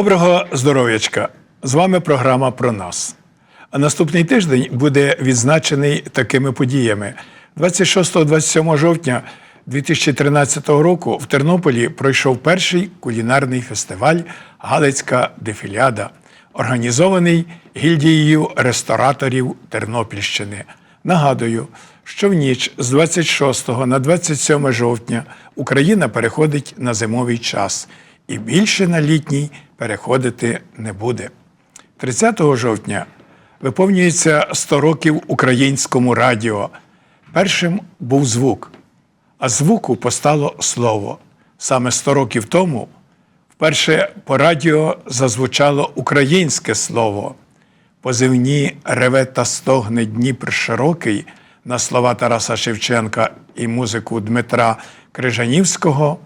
Доброго здоров'ячка! З вами програма про нас. А наступний тиждень буде відзначений такими подіями. 26-27 жовтня 2013 року в Тернополі пройшов перший кулінарний фестиваль Галицька дефіляда, організований гільдією рестораторів Тернопільщини. Нагадую, що в ніч з 26 на 27 жовтня Україна переходить на зимовий час і більше на літній переходити не буде. 30 жовтня виповнюється 100 років українському радіо. Першим був звук, а звуку постало слово. Саме 100 років тому вперше по радіо зазвучало українське слово. Позивні реве та стогне Дніпр широкий на слова Тараса Шевченка і музику Дмитра Крижанівського.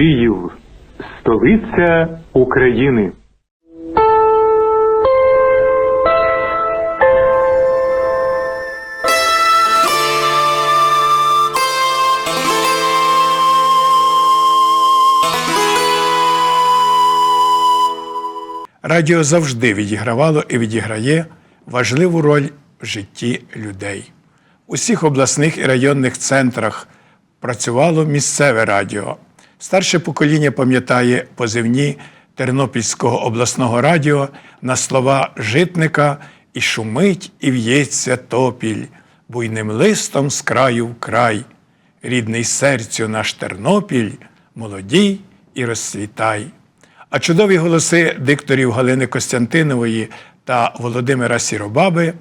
Київ, столиця України. Радіо завжди відігравало і відіграє важливу роль в житті людей. У всіх обласних і районних центрах працювало місцеве радіо. Старше покоління пам'ятає позивні Тернопільського обласного радіо на слова житника і шумить, і в'ється топіль, буйним листом з краю в край. Рідний серцю наш Тернопіль, молодій і розцвітай. А чудові голоси дикторів Галини Костянтинової та Володимира Сіробаби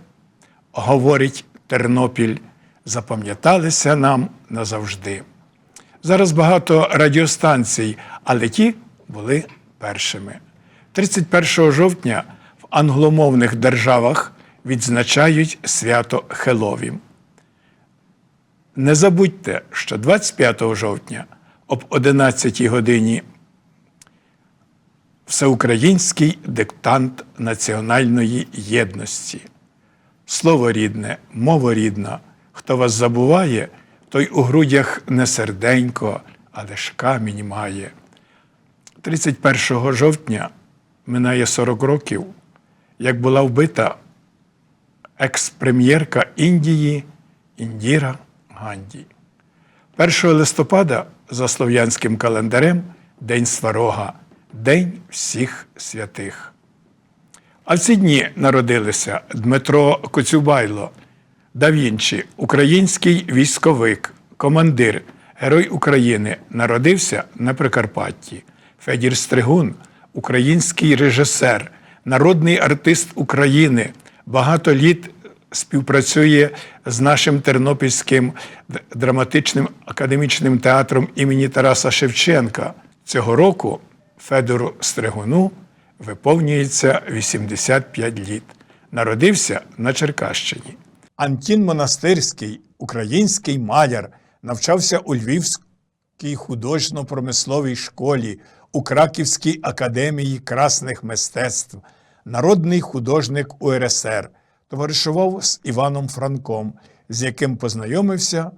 говорить Тернопіль, запам'яталися нам назавжди. Зараз багато радіостанцій, але ті були першими. 31 жовтня в англомовних державах відзначають свято Хеловім. Не забудьте, що 25 жовтня об 11 годині Всеукраїнський диктант національної єдності. Слово рідне, мова рідна. Хто вас забуває, той у грудях не серденько, але ж камінь має. 31 жовтня минає 40 років, як була вбита екс-прем'єрка Індії Індіра Ганді. 1 листопада за слов'янським календарем День Сварога, День всіх святих. А в ці дні народилися Дмитро Коцюбайло, да Вінчі, український військовик, командир, Герой України, народився на Прикарпатті. Федір Стригун, український режисер, народний артист України, багато літ співпрацює з нашим Тернопільським драматичним академічним театром імені Тараса Шевченка. Цього року Федору Стригуну виповнюється 85 літ. Народився на Черкащині. Антін Монастирський, український маляр, навчався у Львівській художньо-промисловій школі, у Краківській академії красних мистецтв, народний художник УРСР, товаришував з Іваном Франком, з яким познайомився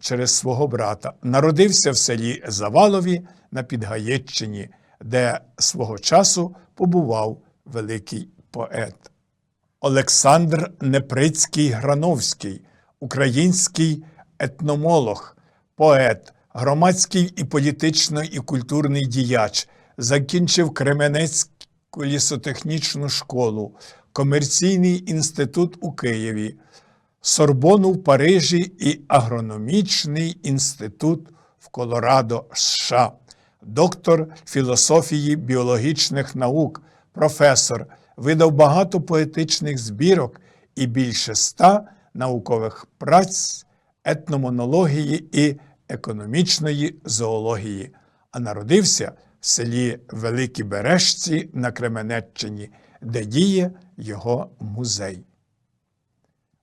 через свого брата. Народився в селі Завалові на Підгаєччині, де свого часу побував великий поет. Олександр Неприцький Грановський, український етномолог, поет, громадський і політично і культурний діяч, закінчив Кременецьку лісотехнічну школу, комерційний інститут у Києві, Сорбону в Парижі і агрономічний інститут в Колорадо, США, доктор філософії біологічних наук, професор, видав багато поетичних збірок і більше ста наукових праць етномонології і економічної зоології, а народився в селі Великі Бережці на Кременеччині, де діє його музей.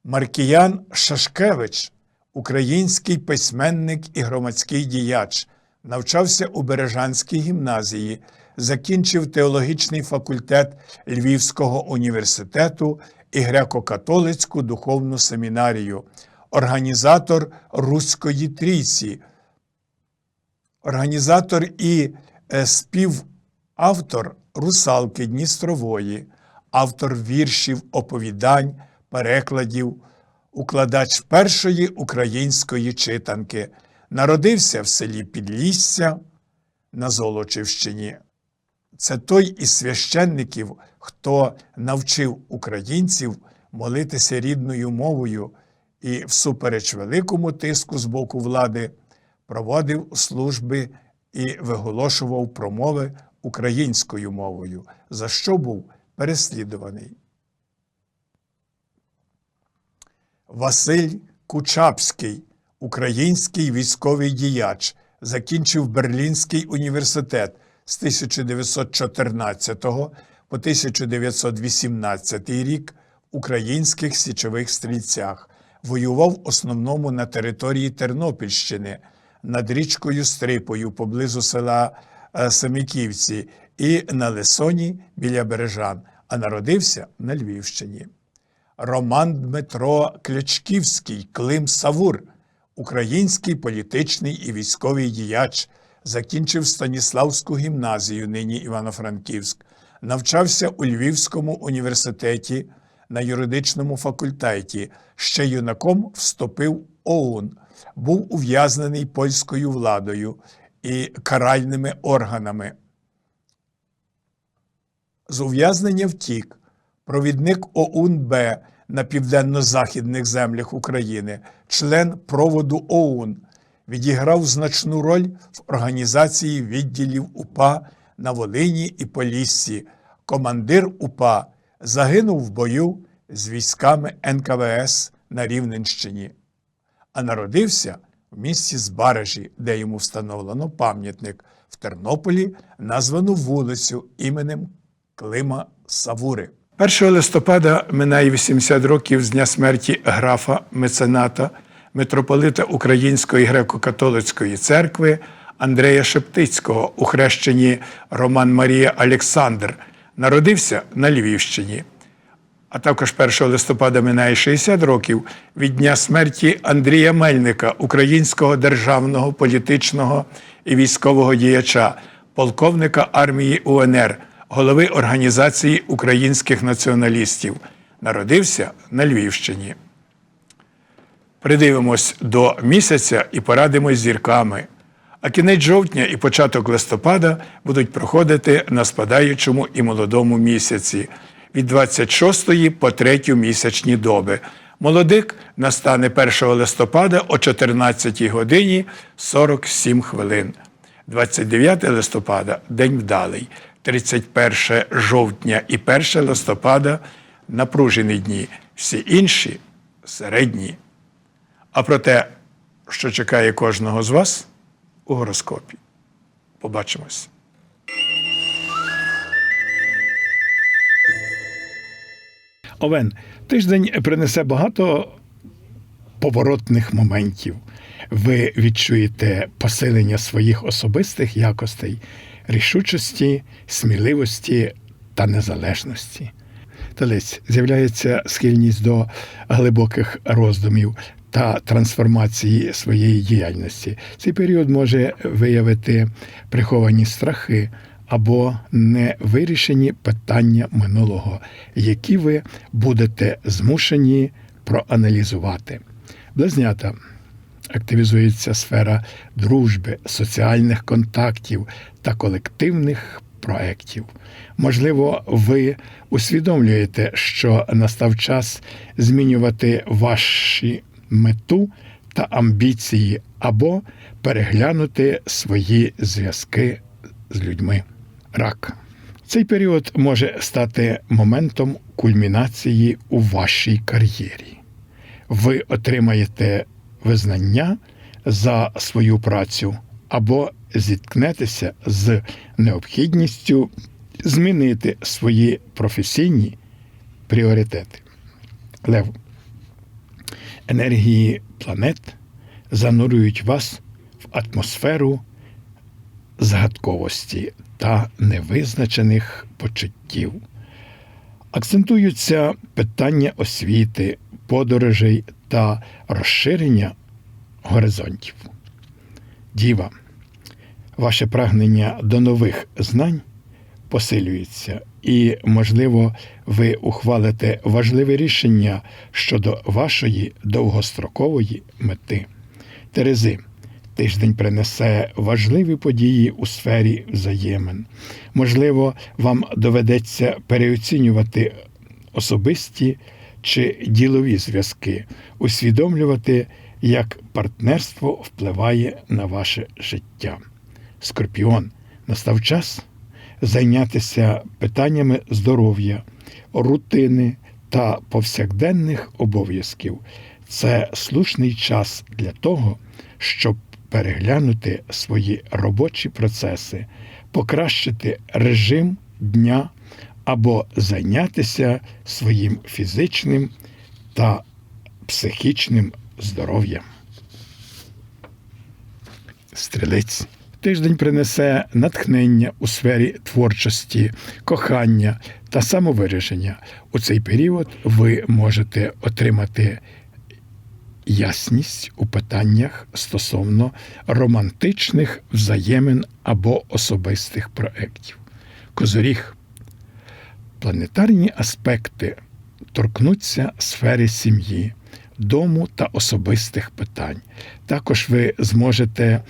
Маркіян Шашкевич, український письменник і громадський діяч, навчався у Бережанській гімназії, закінчив теологічний факультет Львівського університету і греко-католицьку духовну семінарію, організатор Руської трійці, організатор і е, співавтор Русалки Дністрової, автор віршів, оповідань, перекладів, укладач першої української читанки, народився в селі Підлісся на Золочівщині. Це той із священників, хто навчив українців молитися рідною мовою і, всупереч великому тиску з боку влади, проводив служби і виголошував промови українською мовою, за що був переслідуваний. Василь Кучапський, український військовий діяч, закінчив Берлінський університет з 1914 по 1918 рік в українських січових стрільцях. Воював в основному на території Тернопільщини над річкою Стрипою поблизу села е, Семиківці і на Лесоні біля Бережан, а народився на Львівщині. Роман Дмитро Клячківський, Клим Савур, український політичний і військовий діяч, закінчив Станіславську гімназію, нині Івано-Франківськ, навчався у Львівському університеті на юридичному факультеті, ще юнаком вступив ОУН, був ув'язнений польською владою і каральними органами. З ув'язнення втік. Провідник ОУН-Б на південно-західних землях України, член проводу ОУН, відіграв значну роль в організації відділів УПА на Волині і Поліссі. Командир УПА загинув в бою з військами НКВС на Рівненщині, а народився в місті Збаражі, де йому встановлено пам'ятник в Тернополі, названу вулицю іменем Клима Савури. 1 листопада минає 80 років з дня смерті графа мецената, митрополита Української греко-католицької церкви Андрея Шептицького у хрещенні Роман Марія Олександр. Народився на Львівщині. А також 1 листопада минає 60 років від дня смерті Андрія Мельника, українського державного, політичного і військового діяча, полковника армії УНР, голови Організації українських націоналістів. Народився на Львівщині. Придивимось до місяця і порадимось зірками. А кінець жовтня і початок листопада будуть проходити на спадаючому і молодому місяці від 26 по 3 місячні доби. Молодик настане 1 листопада о 14 годині 47 хвилин. 29 листопада день вдалий, 31 жовтня і 1 листопада напружені дні, всі інші середні. А про те, що чекає кожного з вас у гороскопі. Побачимось. Овен, тиждень принесе багато поворотних моментів. Ви відчуєте посилення своїх особистих якостей, рішучості, сміливості та незалежності. Телець з'являється схильність до глибоких роздумів та трансформації своєї діяльності. Цей період може виявити приховані страхи або невирішені питання минулого, які ви будете змушені проаналізувати. Близнята активізується сфера дружби, соціальних контактів та колективних проєктів. Можливо, ви усвідомлюєте, що настав час змінювати ваші мету та амбіції або переглянути свої зв'язки з людьми. Рак. Цей період може стати моментом кульмінації у вашій кар'єрі. Ви отримаєте визнання за свою працю або зіткнетеся з необхідністю змінити свої професійні пріоритети. Лев. Енергії планет занурюють вас в атмосферу згадковості та невизначених почуттів. Акцентуються питання освіти, подорожей та розширення горизонтів. Діва, ваше прагнення до нових знань посилюється, і, можливо, ви ухвалите важливе рішення щодо вашої довгострокової мети. Терези, тиждень принесе важливі події у сфері взаємин. Можливо, вам доведеться переоцінювати особисті чи ділові зв'язки, усвідомлювати, як партнерство впливає на ваше життя. Скорпіон, настав час зайнятися питаннями здоров'я, рутини та повсякденних обов'язків. Це слушний час для того, щоб переглянути свої робочі процеси, покращити режим дня або зайнятися своїм фізичним та психічним здоров'ям. Стрілець. Тиждень принесе натхнення у сфері творчості, кохання та самовираження. У цей період ви можете отримати ясність у питаннях стосовно романтичних взаємин або особистих проєктів. Козоріг. Планетарні аспекти торкнуться сфери сім'ї, дому та особистих питань. Також ви зможете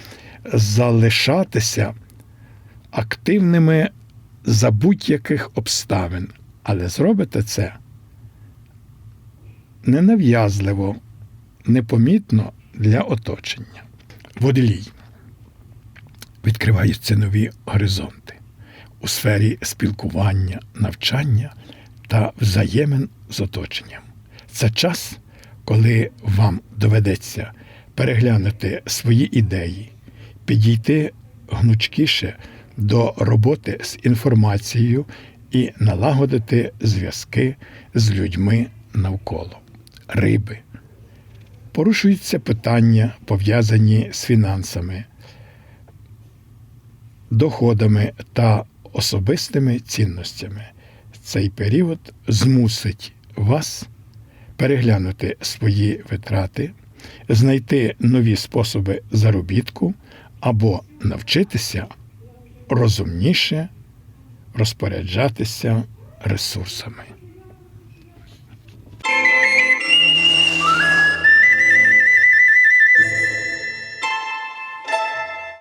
залишатися активними за будь-яких обставин, але зробите це ненав'язливо, непомітно для оточення. Водолій. Відкриваються нові горизонти у сфері спілкування, навчання та взаємин з оточенням. Це час, коли вам доведеться переглянути свої ідеї, підійти гнучкіше до роботи з інформацією і налагодити зв'язки з людьми навколо. Риби. Порушуються питання, пов'язані з фінансами, доходами та особистими цінностями. Цей період змусить вас переглянути свої витрати, знайти нові способи заробітку або навчитися розумніше розпоряджатися ресурсами.